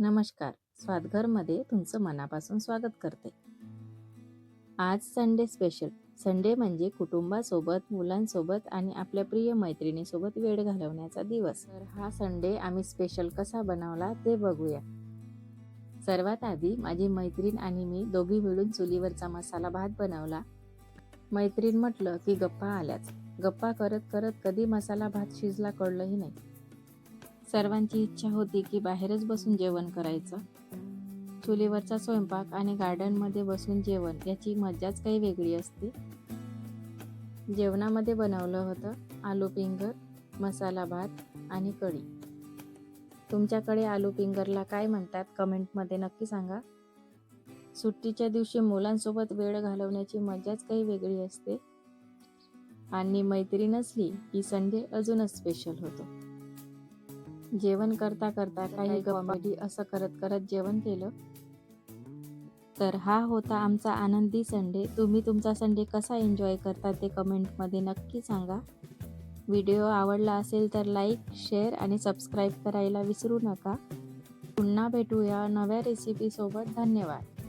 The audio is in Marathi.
नमस्कार. स्वादघरमध्ये तुमचं मनापासून स्वागत करते. आज संडे स्पेशल. संडे म्हणजे कुटुंबासोबत मुलांसोबत आणि आपल्या प्रिय मैत्रिणीसोबत वेळ घालवण्याचा दिवस. तर हा संडे आम्ही स्पेशल कसा बनवला ते बघूया. सर्वात आधी माझी मैत्रीण आणि मी दोघी मिळून चुलीवरचा मसाला भात बनवला. मैत्रीण म्हटलं की गप्पा आल्याच. गप्पा करत करत कधी मसाला भात शिजला कळलंही नाही. सर्वांची इच्छा होती की बाहेरच बसून जेवण करायचं. चुलीवरचा स्वयंपाक आणि गार्डनमध्ये बसून जेवण याची मज्जाच काही वेगळी असते. जेवणामध्ये बनवलं होतं आलू पिंगर मसाला भात आणि कढी. तुमच्याकडे आलू पिंगरला काय म्हणतात कमेंटमध्ये नक्की सांगा. सुट्टीच्या दिवशी मुलांसोबत वेळ घालवण्याची मजाच काही वेगळी असते. आणि मैत्रीण असली की संडे अजूनच स्पेशल होतो. जेवण करता करता काही कॉमेडी असं करत करत जेवण केलं. तर हा होता आमचा आनंदी संडे. तुम्ही तुमचा संडे कसा एन्जॉय करता ते कमेंटमध्ये नक्की सांगा. व्हिडिओ आवडला असेल तर लाईक शेअर आणि सबस्क्राईब करायला विसरू नका. पुन्हा भेटूया नव्या रेसिपीसोबत धन्यवाद.